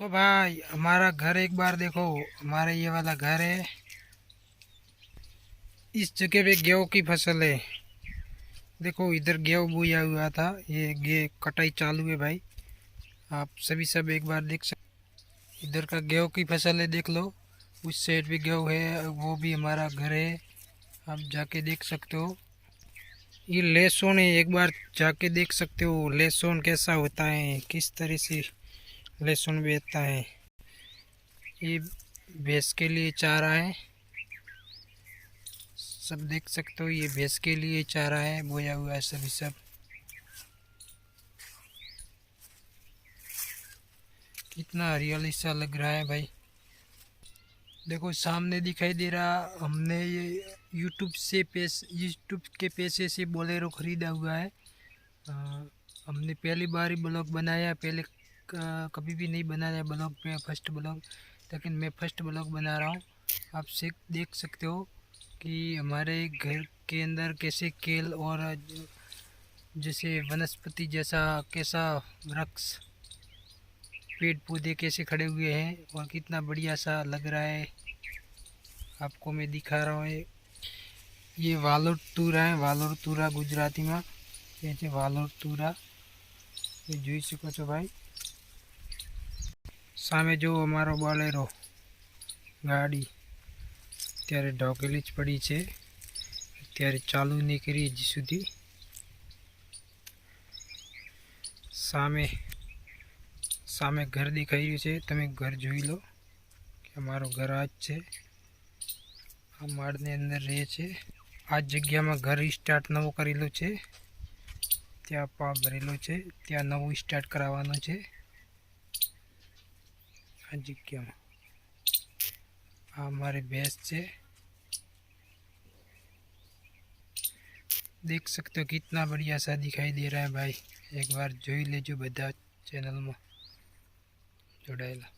देखो भाई, हमारा घर एक बार देखो, हमारा ये वाला घर है। इस जगह पे गेहूँ की फ़सल है। देखो, इधर गेहूँ बोया हुआ था, ये गे, कटाई चालू है भाई। आप सभी सब एक बार देख सकते इधर का गेहूँ की फ़सल है, देख लो। उस साइड भी गेहूँ है, वो भी हमारा घर है। आप जाके देख सकते हो। ये लहसुन है, एक बार जाके देख सकते हो, लहसुन कैसा होता है, किस तरह से लहसुन बेचता है। ये भैंस के लिए चारा है। सब देख सकते हो ये भैंस के लिए चारा है बोया हुआ है सभी सब। कितना हरियाली सा लग रहा है भाई। देखो सामने दिखाई दे रहा हमने ये यूट्यूब से पैस यूट्यूब के पैसे से बोलेरो ख़रीदा हुआ है। अ, हमने पहली बार ही ब्लॉग बनाया पहले कभी भी नहीं बनाया ब्लॉग में फर्स्ट ब्लॉग लेकिन मैं फर्स्ट ब्लॉग बना रहा हूँ आप से देख सकते हो कि हमारे घर के अंदर कैसे केल और ज- जैसे वनस्पति जैसा कैसा वृक्ष पेड़ पौधे कैसे खड़े हुए हैं और कितना बढ़िया सा लग रहा है आपको मैं दिखा रहा हूँ ये ये वालोर तुरा है वालोर तुरा ગુજરાતીમાં એ છે વાલોર તુરા એ જોઈ શકો છો ભાઈ સામે જો અમારો બોલેરો. ગાડી અત્યારે ઢોકેલી જ પડી છે. અત્યારે ચાલુ નહીં કરી હજી સુધી. સામે સામે ઘર દેખાઈ રહ્યું છે. તમે ઘર જોઈ લો કે અમારો ઘર આ જ છે. આ માળની અંદર રહે છે. આ જગ્યામાં ઘર સ્ટાર્ટ નવો કરેલું છે. ત્યાં પા ભરેલો છે. ત્યાં નવું સ્ટાર્ટ કરાવવાનું છે. આ જગ્યામાં આ हमारे भैंस છે देख सकते हो कितना बढ़िया सा दिखाई दे रहा है भाई एक बार જોઈ લેજો બધા ચેનલમાં જોડાયેલા